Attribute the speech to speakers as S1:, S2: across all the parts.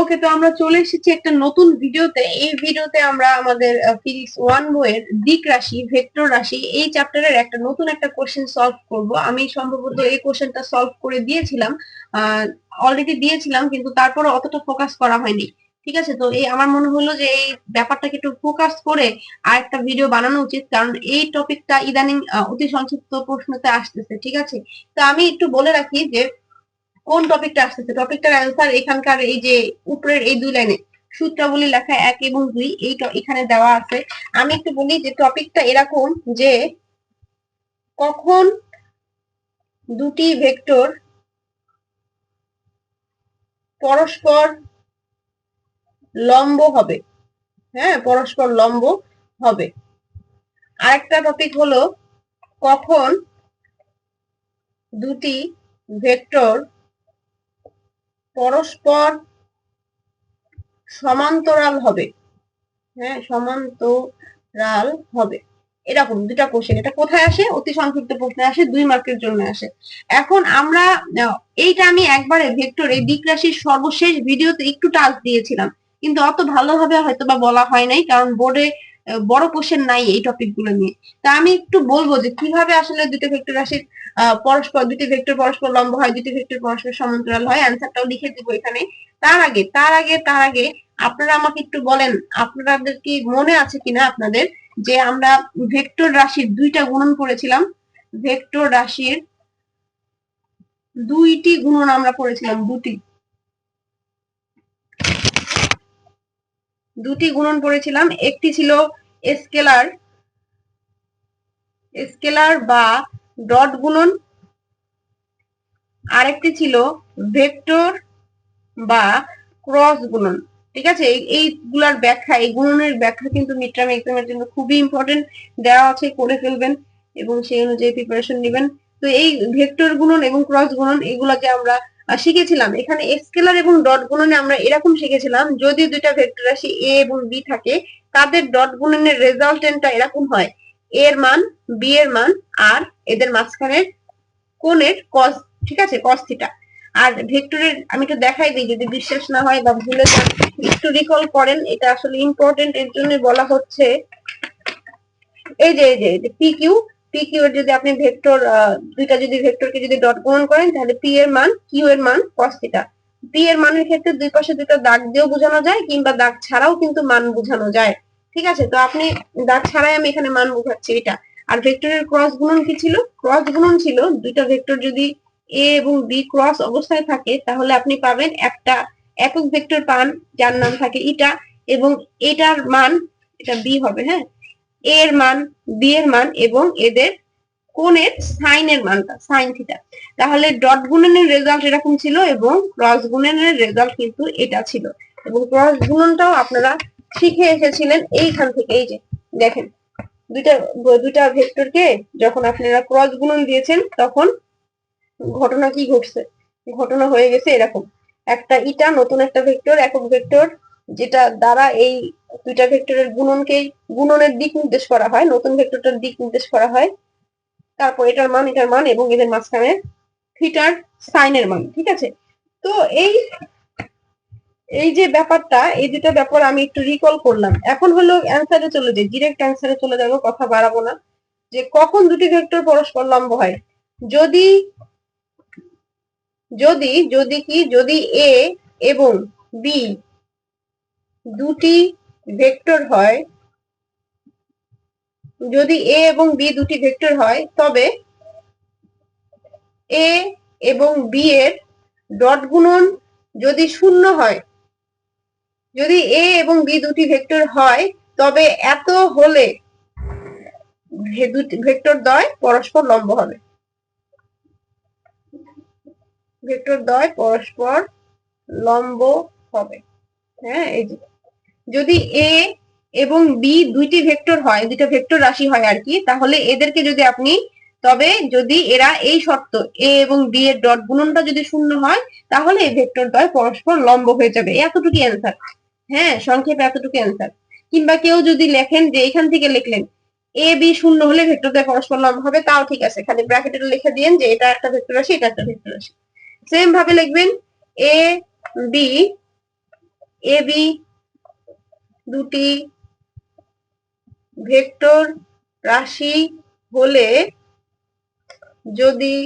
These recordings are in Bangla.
S1: ওকে, তো আমরা চলে এসেছি একটা নতুন ভিডিওতে। এই ভিডিওতে আমরা আমাদের ফিজিক্স ওয়ান বইয়ের দিক রাশি, ভেক্টর রাশি, এই চ্যাপ্টারের একটা নতুন একটা কোশ্চেন সলভ করব। আমি সম্ভবত এই কোশ্চেনটা সলভ করে দিয়েছিলাম অলরেডি দিয়েছিলাম, কিন্তু তারপরে অতটা ফোকাস করা হয়নি। ঠিক আছে? তো এই আমার মনে হলো যে এই ব্যাপারটাকে একটু ফোকাস করে আর একটা ভিডিও বানানো উচিত, কারণ এই টপিকটা ইদানিং অতি সংক্ষিপ্ত প্রশ্নতে আসতেছে। ঠিক আছে? তো আমি একটু বলে রাখি যে কোন টপিকটা আসতেছে? টপিকটার অ্যান্সার এখানকার এই যে উপরের এই দুই লাইনে, সূত্রাবলী লেখা এক এবং দুই, এই এখানে দেওয়া আছে। আমি একটু বলি যে টপিকটা এরকম যে কখন দুটি ভেক্টর পরস্পর লম্ব হবে। হ্যাঁ পরস্পর লম্ব হবে। আরেকটা টপিক হলো কখন দুটি ভেক্টর পরস্পর সমান্তরাল হবে। হ্যাঁ সমান্তরাল হবে। এরকম দুটা কোশ্চেন এটা কোথায় আসে? অতি সংক্ষিপ্ত প্রশ্নে আসে, দুই মার্কের জন্য আসে। এখন আমরা এইটা আমি একবারে ভেক্টর দিক রাশির সর্বশেষ ভিডিওতে একটু টাচ দিয়েছিলাম। কিন্তু অত ভালোভাবে হয়তো বা বলা হয় নাই, কারণ বোর্ডে বড় কোশ্চেন নাই এই টপিকগুলো নিয়ে। তা আমি একটু বলব যে কীভাবে আসলে দুটো ভেক্টর রাশির পরস্পর দুটি ভেক্টর পরস্পর লম্ব হয় দুটি ভেক্টর পরস্পর সমান্তরাল হয় অ্যান্সারটাও লিখে দিব এখানে। তার আগে তার আগে তার আগে আপনারা আমাকে একটু বলেন, আপনাদের কি মনে আছে কিনা আপনাদের, যে আমরা ভেক্টর রাশির দুইটা গুণন করেছিলাম? ভেক্টর রাশির দুইটি গুণন আমরা করেছিলাম, দুটি। দুটি গুণন করেছিলাম। একটি ছিল স্কেলার স্কেলার বা ডট গুণন। আরেকটি ছিল ভেক্টর বা ক্রস গুণন। ঠিক আছে? এইগুলার ব্যাখ্যা, এই গুণনের ব্যাখ্যা কিন্তু মিডটার্ম এক্সামের জন্য খুবই ইম্পর্টেন্ট দেওয়া আছে, করে ফেলবেন এবং সেই অনুযায়ী প্রিপারেশন নেবেন। তো এই ভেক্টর গুণন এবং ক্রস গুণন, এগুলাকে আমরা শিখেছিলাম। এখানে স্কেলার এবং ডট গুণনে আমরা এরকম শিখেছিলাম, যদি দুইটা ভেক্টর রাশি এ এবং বি থাকে, তাদের ডট গুণনের রেজাল্টেন্টটা এরকম হয়। এ এর মান বি এর মান আর এদের মাঝখানের কোণের কস ঠিক আছে? কস থিটা আর ভেক্টরের আমি একটু দেখাই দিই, যদি বিশ্বাস না হয় বা ভুলে যান, একটু রিকল করেন, এটা আসলে ইম্পর্টেন্ট এর জন্য বলা হচ্ছে। এই যে এই যে পি কিউ পি কিউ এর যদি আপনি ভেক্টর দুইটা যদি ভেক্টরকে যদি ডট গ্রহণ করেন, তাহলে পি এর মান কিউ এর মান কস থিটা পি এর মানের ক্ষেত্রে দুই পাশে দুটো দাগ দিয়েও বোঝানো যায়, কিংবা দাগ ছাড়াও কিন্তু মান বোঝানো যায়। ঠিক আছে? তো আপনি দাগ ছাড়াই আমি এখানে মান বোঝাচ্ছি এটা। আর ভেক্টরের ক্রস গুণন কি ছিল? ক্রস গুণন ছিল দুইটা ভেক্টর যদি এ এবং বি ক্রস অবস্থায় থাকে, তাহলে আপনি পাবেন একটা একক ভেক্টর পান, যার নাম থাকে ইটা এবং এটার মান, এটা বি হবে হ্যাঁ? এর মান, বি এর মান এবং এদের কোণের সাইনের মানটা সাইন থিটা তাহলে ডট গুণনের রেজাল্ট এরকম ছিল এবং ক্রস গুণনের রেজাল্ট কিন্তু এটা ছিল। এবং ক্রস গুণনটাও আপনারা শিখে এসেছিলেন এইখান থেকে, এই যে দেখেন, দুইটা দুইটা ভেক্টরকে যখন আপনারা ক্রস গুণন দিয়েছেন, তখন ঘটনা কি ঘটছে? ঘটনা হয়ে গেছে এরকম। একটা ইটা নতুন একটা ভেক্টর, একক ভেক্টর যেটা দ্বারা এই দুইটা ভেক্টরের গুণনকে গুণনের দিক নির্দেশ করা হয়, নতুন ভেক্টরটার দিক নির্দেশ করা হয়। তারপর এটার মান এটার মান এবং এদের মাঝখানে থিটার সাইনের মান, ঠিক আছে? তো এই এই যে ব্যাপারটা, এই দুটা ব্যাপার আমি একটু রিকল করলাম। এখন হলো অ্যান্সারে চলে যাই ডিরেক্ট অ্যান্সারে চলে যাব, কথা বাড়াবো না। যে কখন দুটি ভেক্টর পরস্পর লম্ব হয়? যদি যদি যদি কি, যদি এ এবং বি দুটি ভেক্টর হয়, যদি এ এবং বি দুটি ভেক্টর হয়, তবে এ এবং বি এর ডট গুণন যদি শূন্য হয়, যদি এ এবং বি দুটি ভেক্টর হয়, তবে এত হলে ভেক্টর দ্বয় পরস্পর লম্ব হবে। ভেক্টর দ্বয় পরস্পর লম্ব হবে। হ্যাঁ এই যে। যদি এ এবং বি দুইটি ভেক্টর হয়, দুইটা ভেক্টর রাশি হয় আর কি, তাহলে এদেরকে যদি আপনি, তবে যদি এরা এই শর্ত এ এবং বি এর ডট গুণনটা যদি শূন্য হয়, তাহলে এই ভেক্টর দ্বয় পরস্পর লম্ব হয়ে যাবে। এতটুকু অ্যান্সার হ্যাঁ সংক্ষেপে এতটুকু অ্যান্সার কিংবা কেউ যদি লেখেন যে এখান থেকে লিখলেন এ বি শূন্য হলে ভেক্টর দ্বয় পরস্পর লম্ব হবে, তাও ঠিক আছে। খালি ব্র্যাকেটে লিখে দিন যে এটা একটা ভেক্টর রাশি, এটা একটা ভেক্টর রাশি। সেম ভাবে লিখবেন এ বি এ বি দুটি ভেক্টর রাশি হলে যদি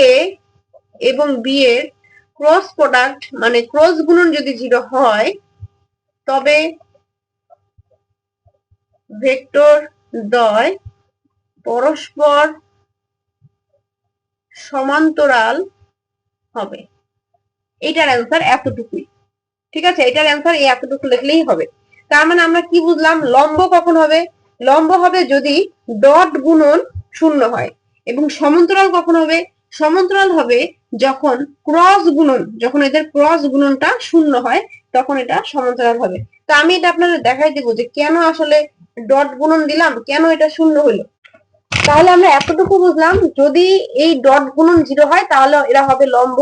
S1: এ এবং বি এর ক্রস প্রোডাক্ট মানে ক্রস গুণন যদি জিরো হয়, তবে ভেক্টর দ্বয় পরস্পর সমান্তরাল হবে। এটার অ্যান্সার এতটুকুই। ঠিক আছে? এটার অ্যান্সার এই এতটুকু লিখলেই হবে। তার মানে আমরা কি বুঝলাম? লম্ব কখন হবে? লম্ব হবে যদি ডট গুণন শূন্য হয়। এবং সমান্তরাল কখন হবে? সমান্তরাল হবে যখন ক্রস গুণন, যখন এদের ক্রস গুণনটা শূন্য হয়, তখন এটা সমান্তরাল হবে। তো আমি এটা আপনাদের দেখাই দেবো যে কেন আসলে ডট গুণন দিলাম? কেন এটা শূন্য হলো? তাহলে আমরা এতটুকু বুঝলাম, যদি এই ডট গুণন জিরো হয়, তাহলে এরা হবে লম্ব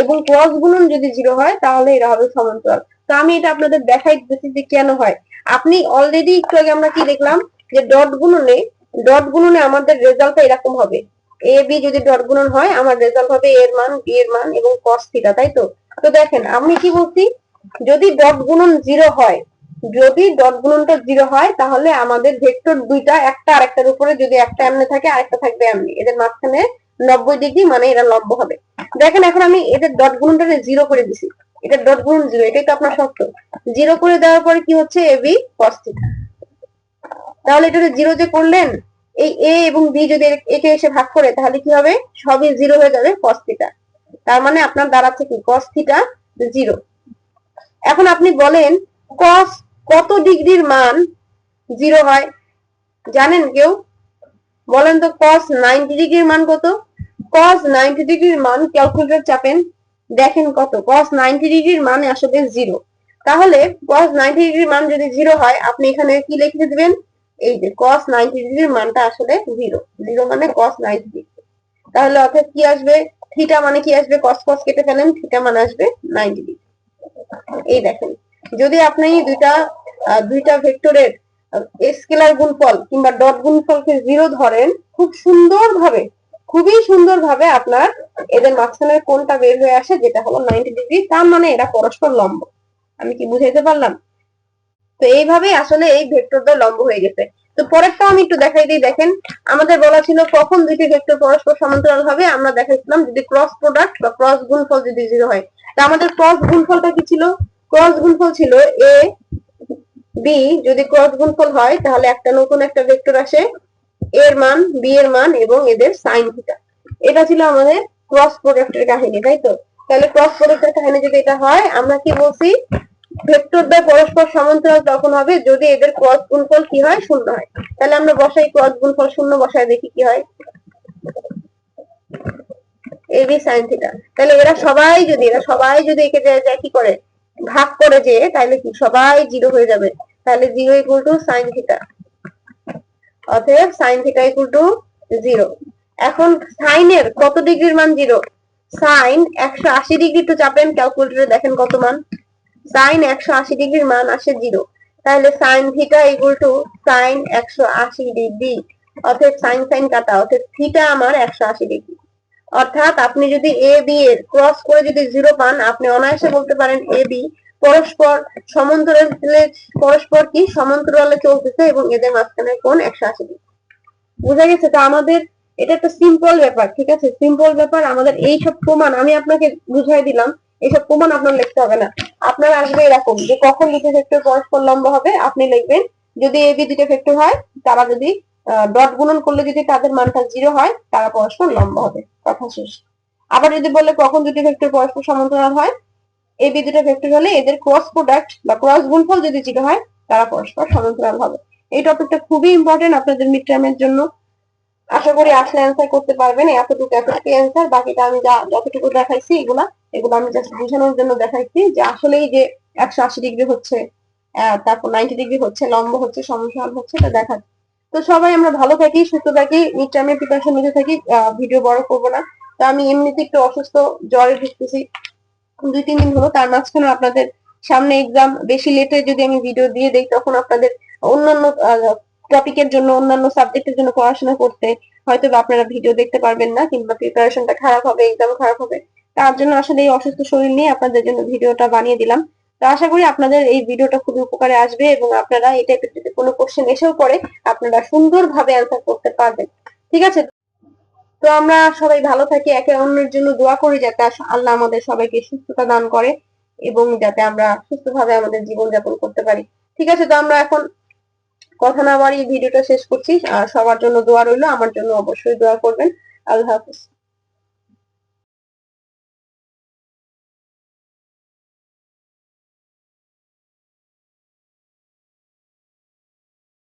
S1: এবং ক্রস গুণন যদি জিরো হয়, তাহলে এরা হবে সমান্তরাল। তো আমি এটা আপনাদের দেখাই দিতেছি যে কেন হয়। আপনি অলরেডি একটু আগে আমরা কি দেখলাম যে ডট গুণনে ডট গুণনে আমাদের রেজাল্টটা এরকম হবে। এ বি যদি ডট গুণন হয়, আমার রেজাল্ট হবে এর মান বি এর মান এবং কস থিটা তাই তো? তো দেখেন, আমি কি বলছি? যদি ডট গুণন জিরো হয় যদি ডট গুণনটা জিরো হয়, তাহলে আমাদের ভেক্টর দুইটা একটা আরেকটার উপরে যদি একটা এমনি থাকে, আরেকটা থাকবে এমনি এদের মাঝখানে নব্বই ডিগ্রি মানে এরা লম্ব হবে। দেখেন এখন আমি এদের ডট গুণনটা জিরো করে দিছি, এটা ডট গুণন জিরো এটাই তো আপনার শর্ত। জিরো করে দেওয়ার পরে কি হচ্ছে? এ বি কস থিটা তাহলে এটা জিরো যে করলেন, এই এ এবং বি যদি একে এসে ভাগ করে, তাহলে কি হবে? সবই জিরো হয়ে যাবে কস থিটা তার মানে আপনার দাঁড়াচ্ছে কি? কস থিটা জিরো এখন আপনি বলেন কস কত ডিগ্রির মান জিরো হয়? জানেন কেউ? বলেন তো কস নাইনটি ডিগ্রির মান কত? কস নাইনটি ডিগ্রির মান ক্যালকুলেটর চাপেন, দেখেন কত। কস নাইনটি ডিগ্রির মান আসলে জিরো। তাহলে কস নাইনটি ডিগ্রির মান যদি জিরো হয়, আপনি এখানে কি লিখে দিবেন? এই যে কস নাইনটি ডিগ্রির মানটা আসলে জিরো। জিরো মানে কস নাইনটি ডিগ্রি। তাহলে অর্থাৎ কি আসবে? থিটা মানে কি আসবে? কস কস কেটে ফেলেন থিটা মানে আসবে নাইনটি ডিগ্রি। এই দেখেন। যদি আপনি দুইটা দুইটা ভেক্টরের স্কেলার গুণফল কিংবা ডট গুণফলকে জিরো ধরেন, খুব সুন্দর ভাবে খুবই সুন্দর ভাবে আপনার এদের মাঝখানের কোনটা বের হয়ে আসে, যেটা হলো নাইনটি ডিগ্রি তার মানে এরা পরস্পর লম্ব। আমি কি বুঝাইতে পারলাম? তো এইভাবে আসলে এই ভেক্টরটা লম্ব হয়ে গেছে। তো পরেরটা আমি একটু দেখাই দিই, দেখেন, আমাদের বলা ছিল কখন দুইটি ভেক্টর পরস্পর সমান্তরাল হবে আমরা দেখাইছিলাম যদি ক্রস প্রোডাক্ট বা ক্রস গুণফল যদি জিরো হয়। তা আমাদের ক্রস গুণফলটা কি ছিল? ক্রস গুণফল ছিল এ বি যদি ক্রস গুণফল হয়, তাহলে একটা নতুন একটা ভেক্টর আসে এর মান বি এর মান এবং এদের সাইন থিটা এটা ছিল আমাদের ক্রস প্রোডাক্টের কাহিনী, তাই তো? তাহলে ক্রস প্রোডাক্টের কাহিনী যদি এটা হয়, আমরা কি বলছি? ভেক্টর দ্বয় পরস্পর সমান্তরাল তখন হবে যদি এদের ক্রস গুণফল কি হয়? শূন্য হয়। তাহলে আমরা বসাই ক্রস গুণফল শূন্য, বসায় দেখি কি হয়। এ বি সাইন থিটা তাহলে এরা সবাই যদি, এরা সবাই যদি একে যায়, কি করে? ভাগ করে যে তাহলে কি সবাই জিরো হয়ে যাবে? তাহলে zero equal to sine theta অতএব sine theta equal to zero এখন সাইনের কত ডিগ্রির মান জিরো? সাইন একশো আশি ডিগ্রি একটু চাপেন ক্যালকুলেটরে দেখেন কত মান। সাইন একশো আশি ডিগ্রির মান আসে জিরো। তাহলে sine theta equal to sine একশো আশি ডিগ্রি। অর্থাৎ সাইন সাইন কাটা। অর্থাৎ থিটা আমার একশো আশি ডিগ্রি। অর্থাৎ আপনি যদি এ বি এর ক্রস করে যদি জিরো পান, আপনি অনায়াসে বলতে পারেন এ বি পরস্পর সমান্তরালে, পরস্পর কি? সমান্তরালে চলতেছে এবং এদের মাঝখানে কোন একশো আশি ডিগ্রি। বুঝা গেছে? তো আমাদের এটা একটা সিম্পল ব্যাপার, ঠিক আছে? সিম্পল ব্যাপার, আমাদের এই সব প্রমাণ আমি আপনাকে বুঝাই দিলাম। এইসব প্রমাণ আপনার লিখতে হবে না। আপনার আসবে এরকম যে কখন দুটো ভেক্টর পরস্পর লম্ব হবে, আপনি লিখবেন, যদি এ বি দুটো ভেক্টর হয়, তারা যদি ডট গুণন করলে যদি তাদের মানটা জিরো হয়, তারা পরস্পর লম্ব হবে। কথা শেষ। আবার যদি বলে কখন দুটি ভেক্টর পরস্পর সমান্তরাল হয়, এই বি দুটো ভেক্টর হলে এদের ক্রস প্রোডাক্ট বা ক্রস গুণফল যদি জিরো হয়, তারা পরস্পর সমান্তরাল হবে। এই টপিকটা খুবই ইম্পর্টেন্ট আপনাদের মিড টার্মের জন্য। আশা করি আসলে অ্যান্সার করতে পারবেন। এতটুকু এতটুকু অ্যান্সার বাকিটা আমি যা, যতটুকু দেখাইছি এগুলা, এগুলো আমি জাস্ট বোঝানোর জন্য দেখাইছি যে আসলেই যে একশো আশি ডিগ্রি হচ্ছে তারপর নাইনটি ডিগ্রি হচ্ছে, লম্ব হচ্ছে সমসমান হচ্ছে এটা দেখা তো সবাই আমরা ভালো থাকি, সুস্থ থাকি মিড টার্মের প্রিপারেশন নিতে থাকি ভিডিও বড় করব না। তো আমি এমনিতে একটু অসুস্থ, জ্বরে ঢুকতেছি দুই, তিন দিন হলো, তার মাঝখানে আপনাদের সামনে এক্সাম বেশি লেটে যদি আমি ভিডিও দিয়ে দেই, তখন আপনাদের অন্যান্য টপিকের জন্য, অন্যান্য সাবজেক্টের জন্য পড়াশোনা করতে হয়তো আপনারা ভিডিও দেখতে পারবেন না, কিংবা প্রিপারেশনটা খারাপ হবে এক্সাম খারাপ হবে। তার জন্য আসলে এই অসুস্থ শরীর নিয়ে আপনাদের জন্য ভিডিওটা বানিয়ে দিলাম। তো আশা করি আপনাদের এই ভিডিওটা খুবই উপকারে আসবে এবং আপনারা এই টাইপের যদি কোনো কোশ্চেন এসেও পড়ে, আপনারা সুন্দরভাবে অ্যান্সার করতে পারবেন। ঠিক আছে? তো আমরা সবাই ভালো থাকি, একে অন্যের জন্য দোয়া করি যাতে আল্লাহ আমাদের সবাইকে সুস্থতা দান করে এবং যাতে আমরা সুস্থভাবে আমাদের জীবন যাপন করতে পারি। ঠিক আছে? তো আমরা এখন কথা না বাড়িয়ে ভিডিওটা শেষ করছি। সবার জন্য দোয়া রইল। আমার জন্য অবশ্যই দোয়া করবেন। আল্লাহ হাফিজ।